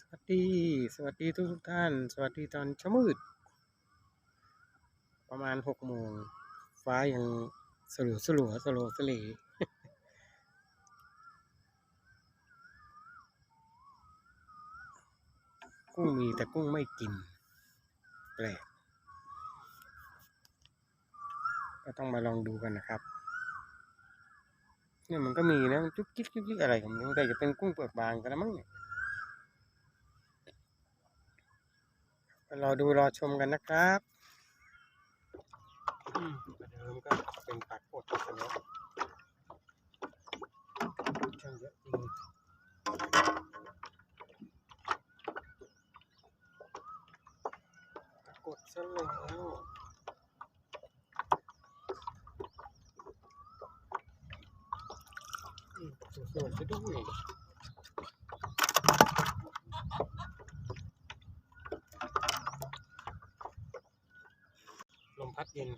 สวัสดี สวัสดีทุกทุกท่าน สวัสดีตอนเช้ามืด ประมาณหกโมงฟ้ายังสลัวสลัวสลัวสลีกุ้งมีแต่กุ้งไม่กิน แปลกก็ต้องมาลองดูกันนะครับเนี่ยมันก็มีนะมันจุกจิกจุกจิกอะไรของมันแต่จะเป็นกุ้งเปลือกบางกันแล้วมั้งเนี่ย รอดูรอชมกันนะครับเดิมก็เป็นปากกดกันแล้วช่างเยอะจริงปากฏซะแล้วอืมสวยๆซะด้วย ลมพัด เย็น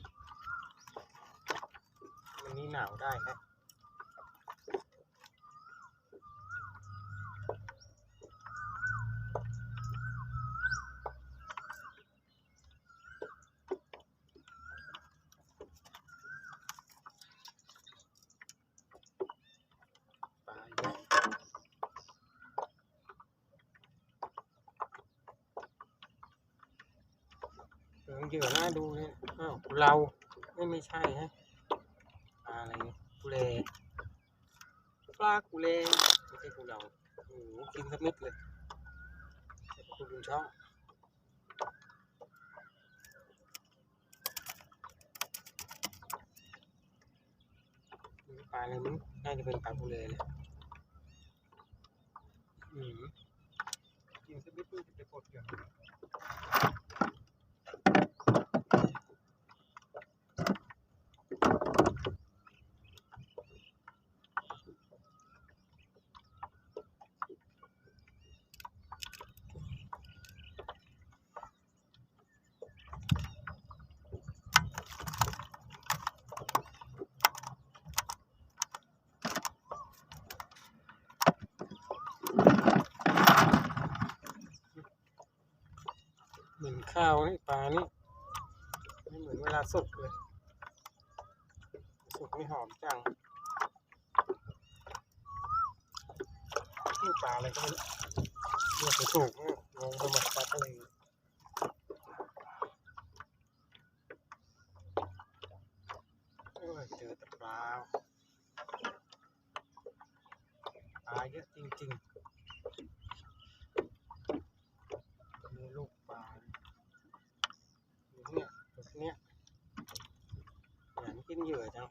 วันนี้หนาวได้นะ เหลืองเหยื่อน่าดูเลยอ้าวเราไม่ไม่ใช่ฮะปลาอะไรกุเลปลากุเลไม่ใช่กุเราโอ้โหกินสักนิดเลยคุณลุงช่องปลาอะไรมั้งน่าจะเป็นปลากุเลแหละอืมกินสักนิดนึงจะกดอย่าง เหมือนข้าวนี่ปลานี่ไม่เหมือนเวลาสุกเลยสุกไม่หอมจังนี่ปลาอะไรก็ไม่รู้เลือกไปถูกงงไปหมดปลาทะเลเจอแต่ปลาปลาเยอะจริงๆ มีลูกปลาอยู่เนี่ยตัวเนี้ยหนังกินเหยื่อจัง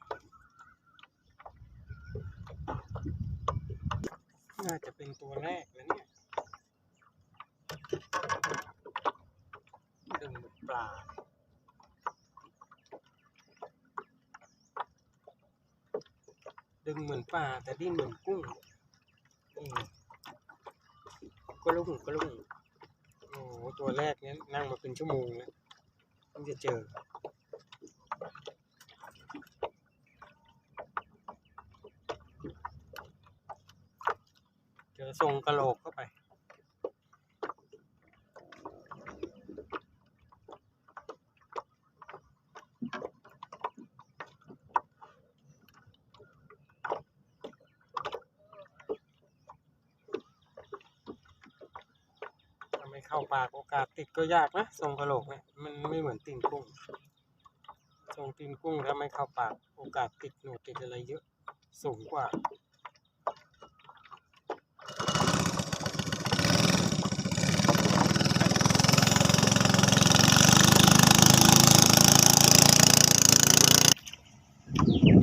น่าจะเป็นตัวแรกแล้วเนี่ยดึงปลาดึงเหมือนปลาแต่ดิ้นเหมือนกุ้งนี่ก็ลุ่งก็ลุ่งโอ้โหตัวแรกเนี้ยนั่งมาเป็นชั่วโมงแล้วเพิ่งจะเจอ อทรงกระโหลกเข้าไปถ้าไม่เข้าปากโอกาสติดก็ยากนะทรงกระโหลกเนี่ยมันไม่เหมือนตีนกุ้งทรงตีนกุ้งถ้าไม่เข้าปากโอกาสติดหนูติดอะไรเยอะสูงกว่า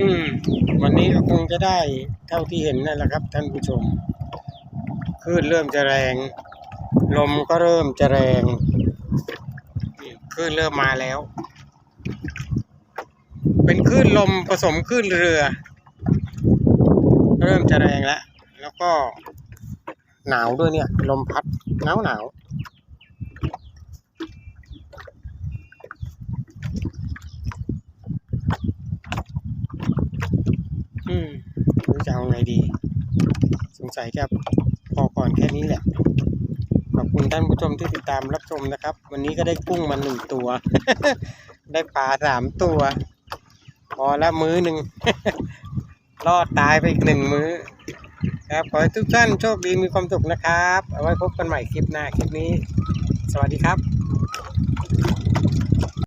อืม วันนี้ก็คงจะได้เท่าที่เห็นนั่นแหละครับ ท่านผู้ชมคลื่นเริ่มจะแรง ลมก็เริ่มจะแรงคลื่นเริ่มมาแล้ว เป็นคลื่นลมผสมคลื่นเรือ เริ่มจะแรงแล้ว แล้วก็หนาวด้วยเนี่ย ลมพัดหนาวหนาวอืม ไม่รู้จะไงดี สงสัยจะพอก่อนแค่นี้แหละ ขอบคุณท่านผู้ชมที่ติดตามรับชมนะครับ วันนี้ก็ได้กุ้งมาหนึ่งตัว ได้ปลาสามตัว พอละมื้อหนึ่ง รอดตายไปอีกหนึ่งมื้อ ครับ ขอให้ทุกท่านโชคดีมีความสุขนะครับ เอาไว้พบกันใหม่คลิปหน้าคลิปนี้ สวัสดีครับ